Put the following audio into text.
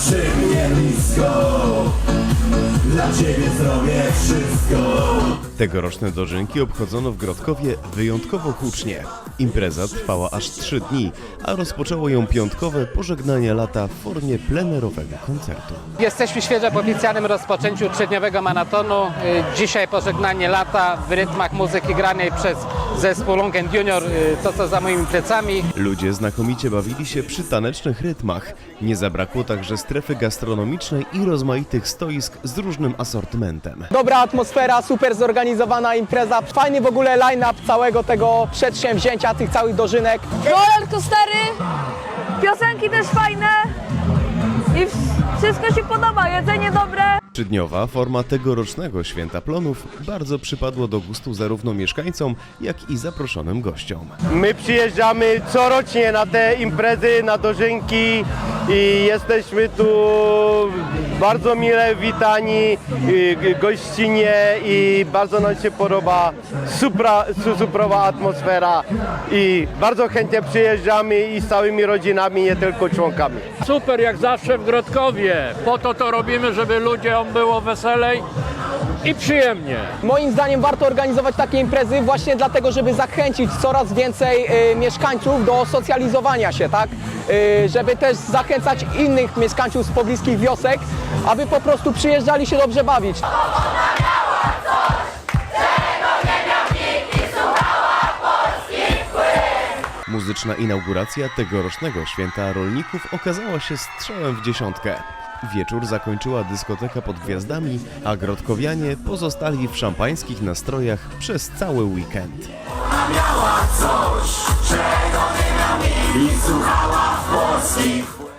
przy mnie blisko Dla ciebie zrobię wszystko Tegoroczne dożynki obchodzono w Grodkowie wyjątkowo hucznie. Impreza trwała aż trzy dni, a rozpoczęło ją piątkowe pożegnanie lata w formie plenerowego koncertu. Jesteśmy świeżo po oficjalnym rozpoczęciu trzydniowego maratonu. Y, Dzisiaj pożegnanie lata w rytmach muzyki granej przez zespół Long and Junior, y, to co za moimi plecami. Ludzie znakomicie bawili się przy tanecznych rytmach. Nie zabrakło także strefy gastronomicznej i rozmaitych stoisk z różnym asortymentem. Dobra atmosfera, super zorganizowana impreza, fajny w ogóle line-up całego tego przedsięwzięcia, tych całych dożynek. roller coastery, piosenki też fajne i wszystko się podoba, jedzenie dobre. Trzydniowa forma tegorocznego święta plonów bardzo przypadło do gustu zarówno mieszkańcom, jak i zaproszonym gościom. My przyjeżdżamy corocznie na te imprezy, na dożynki i jesteśmy tu bardzo mile witani, y, gościnnie i bardzo nam się podoba supra, su- suprowa atmosfera i bardzo chętnie przyjeżdżamy i z całymi rodzinami, nie tylko członkami. Super jak zawsze w Grodkowie. Po to to robimy, żeby ludziom było weselej i przyjemnie. Moim zdaniem warto organizować takie imprezy właśnie dlatego, żeby zachęcić coraz więcej y, mieszkańców do socjalizowania się, tak? Y, żeby też zachęcać innych mieszkańców z pobliskich wiosek, aby po prostu przyjeżdżali się dobrze bawić. Muzyczna inauguracja tegorocznego święta rolników okazała się strzałem w dziesiątkę. Wieczór zakończyła dyskoteka pod gwiazdami, a grodkowianie pozostali w szampańskich nastrojach przez cały weekend. Miała coś, czego nie miał I słuchała polskich